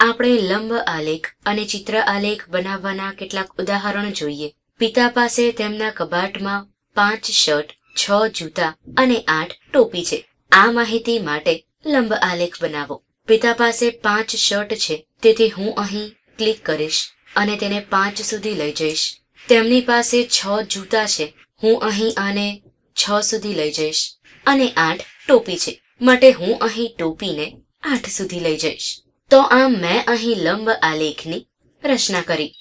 આપણે લંબ આલેખ અને ચિત્ર આલેખ બનાવવાના કેટલાક ઉદાહરણ જોઈએ. પિતા પાસે તેમના કબાટમાં પાંચ શર્ટ, છ જૂતા અને આઠ ટોપી છે. આ માહિતી માટે લંબ આલેખ બનાવો. પિતા પાસે પાંચ શર્ટ છે, તેથી હું અહીં ક્લિક કરીશ અને તેને પાંચ સુધી લઈ જઈશ. તેમની પાસે છ જૂતા છે, હું અહીં આને છ સુધી લઈ જઈશ અને આઠ ટોપી છે. માટે હું અહીં ટોપીને આઠ સુધી લઈ જઈશ. તો આમ મેં અહીં લંબ આલેખની રચના કરી.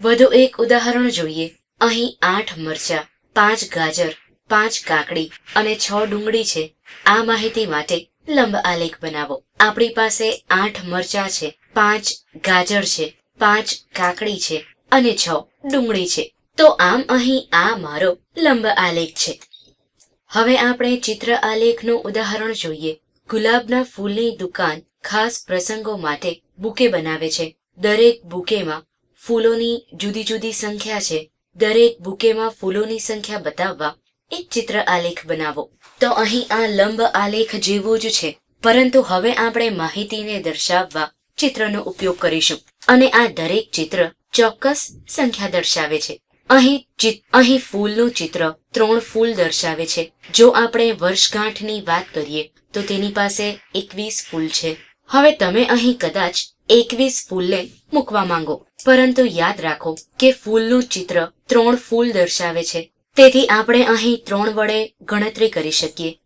વધુ એક ઉદાહરણ જોઈએ. અહીં આઠ મરચા, પાંચ ગાજર, પાંચ કાકડી અને છ ડુંગળી છે. આ માહિતી માટે લંબ આલેખ બનાવો. આપણી પાસે આઠ મરચા છે, પાંચ ગાજર છે, પાંચ કાકડી છે અને છ ડુંગળી છે. તો આમ અહીં આ મારો લંબ આલેખ છે. હવે આપણે ચિત્ર આલેખનું ઉદાહરણ જોઈએ. ગુલાબના ફૂલની દુકાન ખાસ પ્રસંગો માટે બુકે બનાવે છે. દરેક બુકેમાં ફૂલોની જુદી જુદી સંખ્યા છે. દરેક બુકેમાં ફૂલોની સંખ્યા બતાવવા એક ચિત્ર આલેખ બનાવો. તો અહીં આ લંબ આલેખ જેવું જ છે. પરંતુ હવે આપણે માહિતીને દર્શાવવા ચિત્રનો ઉપયોગ કરીશું. અને આ દરેક ચિત્ર ચોક્કસ સંખ્યા દર્શાવે છે. અહીં અહીં ફૂલનું ચિત્ર ત્રણ ફૂલ દર્શાવે છે. જો આપણે વર્ષગાંઠની વાત કરીએ, તો તેની પાસે એકવીસ ફૂલ છે. હવે તમે અહીં કદાચ એકવીસ ફૂલને મૂકવા માંગો. પરંતુ યાદ રાખો કે ફૂલનું ચિત્ર ત્રણ ફૂલ દર્શાવે છે. તેથી આપણે અહીં ત્રણ વડે ગણતરી કરી શકીએ.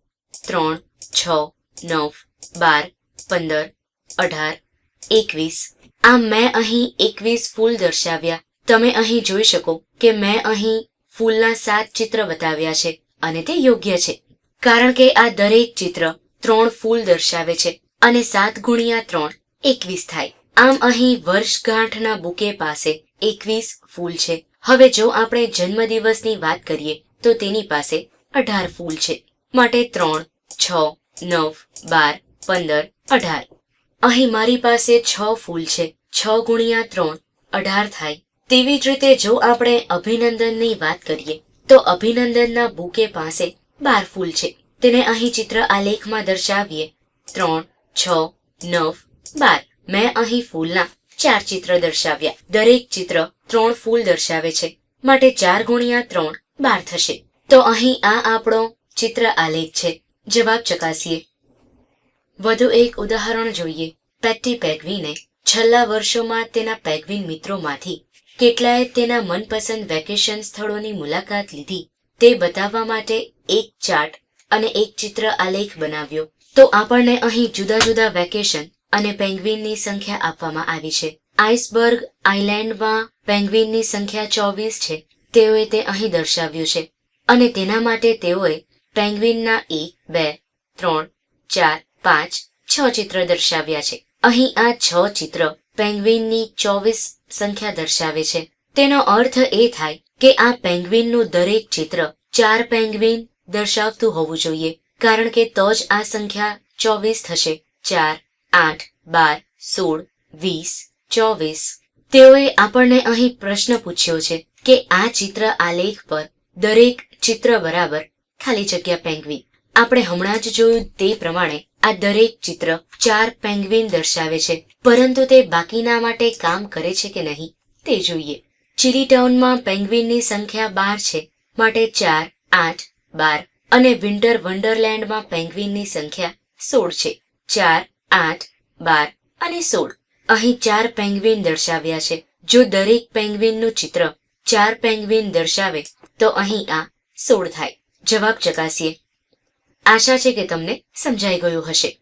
ત્રણ, છ, નવ, બાર, પંદર, અઢાર, એકવીસ. આમ મેં અહીં એકવીસ ફૂલ દર્શાવ્યા. તમે અહીં જોઈ શકો કે મેં અહીં ફૂલના સાત ચિત્ર બતાવ્યા છે અને તે યોગ્ય છે. કારણ કે આ દરેક ચિત્ર ત્રણ ફૂલ દર્શાવે છે. અને સાત ગુણ્યા ત્રણ, એકવીસ થાય. આમ અહીં વર્ષગાંઠના બુકે પાસે એકવીસ ફૂલ છે. હવે જો આપણે જન્મદિવસની વાત કરીએ, તો તેની પાસે અઢાર ફૂલ છે. માટે ત્રણ, છ, નવ, બાર, પંદર, અઢાર. અહીં મારી પાસે છ ફૂલ છે. છ ગુણ્યા ત્રણ, અઢાર થાય. તેવી જ રીતે જો આપણે અભિનંદનની વાત કરીએ, તો અભિનંદનના બુકે પાસે બાર ફૂલ છે. તેને અહીં ચિત્ર આલેખમાં દર્શાવીએ. ત્રણ છ, નવ, બાર. મેં અહીં ફૂલના ચાર ચિત્ર દર્શાવ્યા. દરેક ચિત્ર ત્રણ ફૂલ દર્શાવે છે. માટે ચાર ગુણ્યા ત્રણ, બાર થશે. તો અહીં આ આપણો ચિત્ર આલેખ છે. જવાબ ચકાસીએ. વધુ એક ઉદાહરણ જોઈએ. પેટ્ટી પેગવીને છેલ્લા વર્ષોમાં તેના પેગ્વિન મિત્રોમાંથી કેટલાએ તેના મનપસંદ વેકેશન સ્થળોની મુલાકાત લીધી તે બતાવવા માટે એક ચાર્ટ અને એક ચિત્ર આલેખ બનાવ્યો. તો આપણને અહીં જુદા જુદા વેકેશન અને પેંગ્વિનની સંખ્યા આપવામાં આવી છે. આઇસબર્ગ આઇલેન્ડમાં પેંગ્વિનની સંખ્યા ચોવીસ છે. તેઓએ તે અહીં દર્શાવ્યું છે. અને તેના માટે તેઓએ પેંગ્વિનના એક બે, ત્રણ, ચાર, પાંચ, છ ચિત્ર દર્શાવ્યા છે. અહીં આ છ ચિત્ર પેંગ્વિનની ચોવીસ સંખ્યા દર્શાવે છે. તેનો અર્થ એ થાય કે આ પેંગ્વિનનું દરેક ચિત્ર ચાર પેંગ્વિન દર્શાવતું હોવું જોઈએ. કારણ કે તો જ આ સંખ્યા ચોવીસ થશે. ચાર, આઠ, બાર, સોળ, વીસ, ચોવીસ. તેઓએ આપણને અહીં પ્રશ્ન પૂછ્યો છે કે આ ચિત્ર આલેખ પર, દરેક ચિત્ર બરાબર, ખાલી જગ્યા પેંગ્વિન આપણે હમણાં જ જોયું તે પ્રમાણે આ દરેક ચિત્ર ચાર પેંગ્વિન દર્શાવે છે, પરંતુ તે બાકીના માટે કામ કરે છે કે નહીં, તે જોઈએ. ચીલી ટાઉનમાં પેંગ્વિનની સંખ્યા બાર છે, માટે ચાર, આઠ, બાર અને વિન્ટર વન્ડરલેન્ડમાં પેંગ્વિનની સંખ્યા સોળ છે. ચાર, આઠ, બાર અને સોળ. અહીં ચાર પેંગ્વિન દર્શાવ્યા છે. જો દરેક પેંગ્વિનનું ચિત્ર ચાર પેંગ્વિન દર્શાવે, તો અહીં આ સોળ થાય. જવાબ ચકાસીએ. આશા છે કે તમને સમજાઈ ગયું હશે.